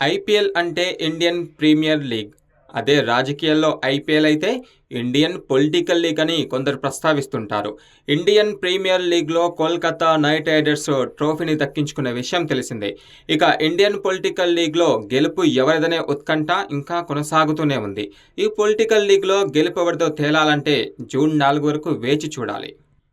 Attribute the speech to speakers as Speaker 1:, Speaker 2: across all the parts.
Speaker 1: IPL అంటే Indian premier league. అదే రాజకీయాల్లో ఐపీఎల్ అయితే ఇండియన్ పొలిటికల్ లీగ్ అని కొందరు ప్రస్తావిస్తుంటారు. ఇండియన్ ప్రీమియర్ లీగ్లో కోల్కతా నైట్ రైడర్స్ ట్రోఫీని దక్కించుకున్న విషయం తెలిసిందే. ఇక ఇండియన్ పొలిటికల్ లీగ్లో గెలుపు ఎవరిదనే ఉత్కంఠ ఇంకా కొనసాగుతూనే ఉంది. ఈ పొలిటికల్ లీగ్లో గెలుపు ఎవరిదో తేలాలంటే జూన్ నాలుగు వరకు వేచి చూడాలి.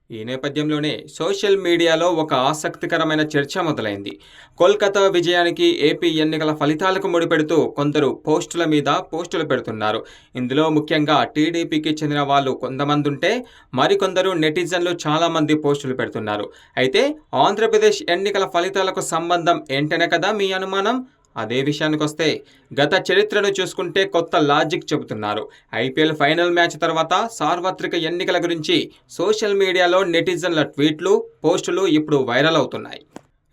Speaker 1: ఈ నేపథ్యంలోనే సోషల్ మీడియాలో ఒక ఆసక్తికరమైన చర్చ మొదలైంది. కోల్కతా విజయానికి ఏపీ ఎన్నికల ఫలితాలకు ముడిపెడుతూ కొందరు పోస్టుల మీద పోస్టులు పెడుతున్నారు. ఇందులో ముఖ్యంగా టీడీపీకి చెందిన వాళ్ళు కొంతమంది ఉంటే మరికొందరు నెటిజన్లు చాలామంది పోస్టులు పెడుతున్నారు. అయితే ఆంధ్రప్రదేశ్ ఎన్నికల ఫలితాలకు సంబంధం ఏంటనే కదా మీ అనుమానం? అదే విషయానికి వస్తే గత చరిత్రను చూసుకుంటే కొత్త లాజిక్ చెబుతున్నారు. ఐపీఎల్ ఫైనల్ మ్యాచ్ తర్వాత సార్వత్రిక ఎన్నికల గురించి సోషల్ మీడియాలో నెటిజన్ల ట్వీట్లు పోస్టులు ఇప్పుడు వైరల్ అవుతున్నాయి.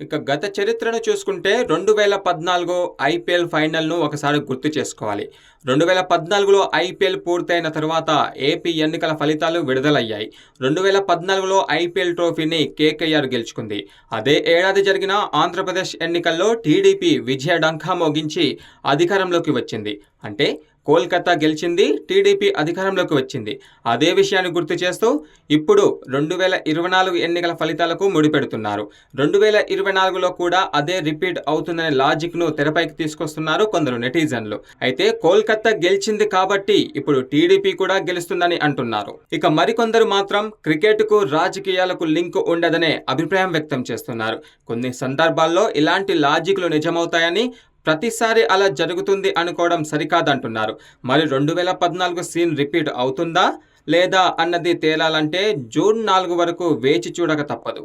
Speaker 1: ఇక గత చరిత్రను చూసుకుంటే రెండు వేల పద్నాలుగు ఐపీఎల్ ఫైనల్ను ఒకసారి గుర్తు చేసుకోవాలి. రెండు వేల పద్నాలుగులో ఐపీఎల్ పూర్తయిన తర్వాత ఏపీ ఎన్నికల ఫలితాలు విడుదలయ్యాయి. రెండు వేల పద్నాలుగులో ఐపీఎల్ ట్రోఫీని కేకేఆర్ గెలుచుకుంది. అదే ఏడాది జరిగిన ఆంధ్రప్రదేశ్ ఎన్నికల్లో టీడీపీ విజయ డంకా మోగించి అధికారంలోకి వచ్చింది. అంటే కోల్కతా గెలిచింది టీడీపీ అధికారంలోకి వచ్చింది. అదే విషయాన్ని గుర్తు చేస్తూ ఇప్పుడు రెండు వేల ఇరవై నాలుగు ఎన్నికల ఫలితాలకు ముడిపెడుతున్నారు. రెండు వేల ఇరవై నాలుగులో కూడా అదే రిపీట్ అవుతుందనే లాజిక్ను తెరపైకి తీసుకొస్తున్నారు కొందరు నెటిజన్లు. అయితే కోల్కతా గెలిచింది కాబట్టి ఇప్పుడు టీడీపీ కూడా గెలుస్తుందని అంటున్నారు. ఇక మరికొందరు మాత్రం క్రికెట్కు రాజకీయాలకు లింక్ ఉండదనే అభిప్రాయం వ్యక్తం చేస్తున్నారు. కొన్ని సందర్భాల్లో ఇలాంటి లాజిక్లు నిజమవుతాయని ప్రతిసారి అలా జరుగుతుంది అనుకోవడం సరికాదంటున్నారు. మరి రెండు వేల పద్నాలుగు సీన్ రిపీట్ అవుతుందా లేదా అన్నది తేలాలంటే జూన్ నాలుగు వరకు వేచి చూడక తప్పదు.